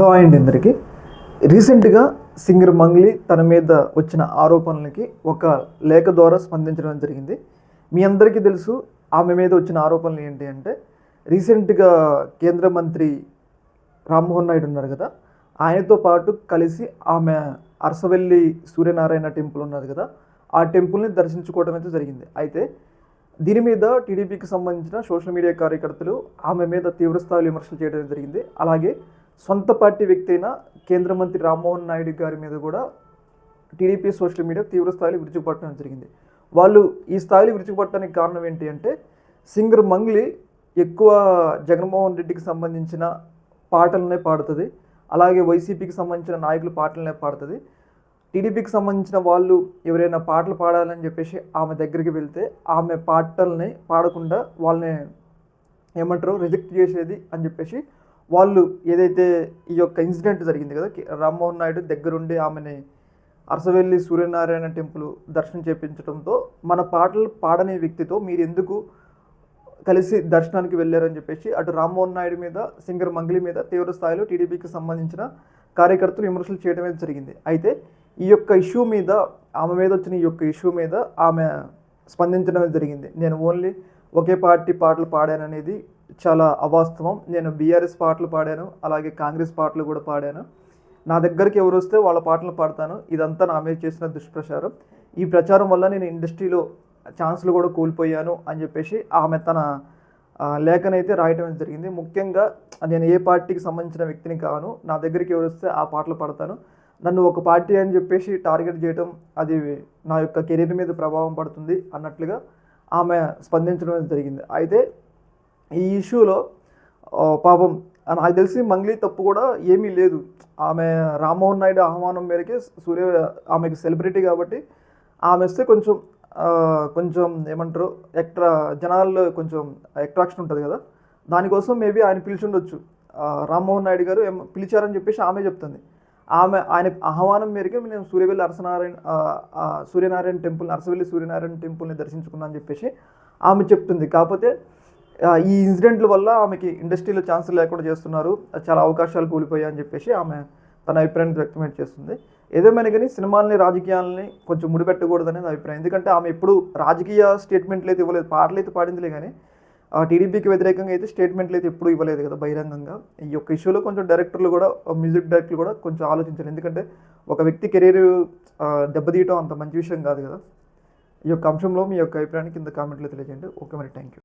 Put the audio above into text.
Hello అండి అందరికీ రీసెంట్గా సింగర్ మంగ్లీ తన మీద వచ్చిన ఆరోపణలకి ఒక లేఖ ద్వారా స్పందించడం జరిగింది. మీ అందరికీ తెలుసు ఆమె మీద వచ్చిన ఆరోపణలు ఏంటి అంటే రీసెంట్గా కేంద్ర మంత్రి రామ్మోహన్ నాయుడు ఉన్నారు కదా ఆయనతో పాటు కలిసి ఆమె అరసవెల్లి సూర్యనారాయణ టెంపుల్ ఉన్నది కదా ఆ టెంపుల్ని దర్శించుకోవడం అయితే జరిగింది. అయితే దీని మీద టీడీపీకి సంబంధించిన సోషల్ మీడియా కార్యకర్తలు ఆమె మీద తీవ్రస్థాయిలో విమర్శలు చేయడం జరిగింది. అలాగే సొంత పార్టీ వ్యక్తి అయిన కేంద్ర మంత్రి రామ్మోహన్ నాయుడు గారి మీద కూడా టీడీపీ సోషల్ మీడియా తీవ్ర స్థాయిలో విరుచుకుపట్టడం జరిగింది. వాళ్ళు ఈ స్థాయిలో విరుచుకుపట్టడానికి కారణం ఏంటి అంటే సింగర్ మంగ్లీ ఎక్కువ జగన్మోహన్ రెడ్డికి సంబంధించిన పాటలనే పాడుతుంది. అలాగే వైసీపీకి సంబంధించిన నాయకుల పాటలనే పాడుతుంది. టీడీపీకి సంబంధించిన వాళ్ళు ఎవరైనా పాటలు పాడాలని చెప్పేసి ఆమె దగ్గరికి వెళ్తే ఆమె పాటల్ని పాడకుండా వాళ్ళని ఏమంటారు రిజెక్ట్ చేసేది అని చెప్పేసి వాళ్ళు ఏదైతే ఈ యొక్క ఇన్సిడెంట్ జరిగింది కదా రామ్మోహన్ నాయుడు దగ్గరుండి ఆమెని అరసవెల్లి సూర్యనారాయణ టెంపుల్ దర్శనం చేపించడంతో మన పాటలు పాడని వ్యక్తితో మీరు ఎందుకు కలిసి దర్శనానికి వెళ్ళారని చెప్పేసి అటు రామ్మోహన్ నాయుడు మీద సింగర్ మంగ్లీ మీద తీవ్ర స్థాయిలో టీడీపీకి సంబంధించిన కార్యకర్తలు విమర్శలు చేయడం అనేది జరిగింది. అయితే ఈ యొక్క ఇష్యూ మీద ఆమె మీద వచ్చిన ఈ యొక్క ఇష్యూ మీద ఆమె స్పందించడం జరిగింది. నేను ఓన్లీ ఒకే పార్టీ పాటలు పాడాననేది చాలా అవాస్తవం. నేను బీఆర్ఎస్ పాటలు పాడాను అలాగే కాంగ్రెస్ పాటలు కూడా పాడాను. నా దగ్గరికి ఎవరు వస్తే వాళ్ళ పాటలు పాడతాను. ఇదంతా నా మీద చేసిన దుష్ప్రచారం. ఈ ప్రచారం వల్ల నేను ఇండస్ట్రీలో ఛాన్సులు కూడా కోల్పోయాను అని చెప్పేసి ఆమె తన లేఖనైతే రాయటం జరిగింది. ముఖ్యంగా నేను ఏ పార్టీకి సంబంధించిన వ్యక్తిని కాను నా దగ్గరికి ఎవరు వస్తే ఆ పాటలు పాడతాను. నన్ను ఒక పార్టీ అని చెప్పేసి టార్గెట్ చేయడం అది నా యొక్క కెరీర్ మీద ప్రభావం పడుతుంది అన్నట్లుగా ఆమె స్పందించడం జరిగింది. అయితే ఈ ఇష్యూలో పాపం నాకు తెలిసి మంగ్లీ తప్పు కూడా ఏమీ లేదు. ఆమె రామ్మోహన్ నాయుడు ఆహ్వానం మేరకే సూర్య ఆమెకి సెలబ్రిటీ కాబట్టి ఆమె వస్తే కొంచెం కొంచెం ఏమంటారు ఎక్ట్రా జనాల్లో కొంచెం అట్రాక్షన్ ఉంటుంది కదా. దానికోసం మేబీ ఆయన పిలిచి ఉండొచ్చు. రామ్మోహన్ నాయుడు గారు ఏం పిలిచారని చెప్పేసి ఆమె చెప్తుంది. ఆమె ఆయన ఆహ్వానం మేరకు నేను సూర్యవెల్లి అరసనారాయణ సూర్యనారాయణ టెంపుల్ అరసవెల్లి సూర్యనారాయణ టెంపుల్ని దర్శించుకున్నా అని చెప్పేసి ఆమె చెప్తుంది. కాకపోతే ఈ ఇన్సిడెంట్ల వల్ల ఆమెకి ఇండస్ట్రీలో ఛాన్స్ లేకుండా చేస్తున్నారు. చాలా అవకాశాలు కూలిపోయాయి అని చెప్పేసి ఆమె తన అభిప్రాయాన్ని వ్యక్తమైతే చేస్తుంది. ఏదేమైనా కానీ సినిమాలని రాజకీయాలని కొంచెం ముడిపెట్టకూడదనేది అభిప్రాయం. ఎందుకంటే ఆమె ఎప్పుడు రాజకీయ స్టేట్మెంట్లు అయితే ఇవ్వలేదు పాటలు అయితే పాడిందిలే కానీ టీడీపీకి వ్యతిరేకంగా అయితే స్టేట్మెంట్లు అయితే ఎప్పుడు ఇవ్వలేదు కదా బహిరంగంగా. ఈ యొక్క ఇష్యూలో కొంచెం డైరెక్టర్లు కూడా మ్యూజిక్ డైరెక్టర్లు కూడా కొంచెం ఆలోచించాలి ఎందుకంటే ఒక వ్యక్తి కెరీర్ దెబ్బతీయటం అంత మంచి విషయం కాదు కదా. ఈ యొక్క అంశంలో మీ యొక్క అభిప్రాయాన్ని కింద కామెంట్లో తెలియజేయండి. ఓకే మరి థ్యాంక్ యూ.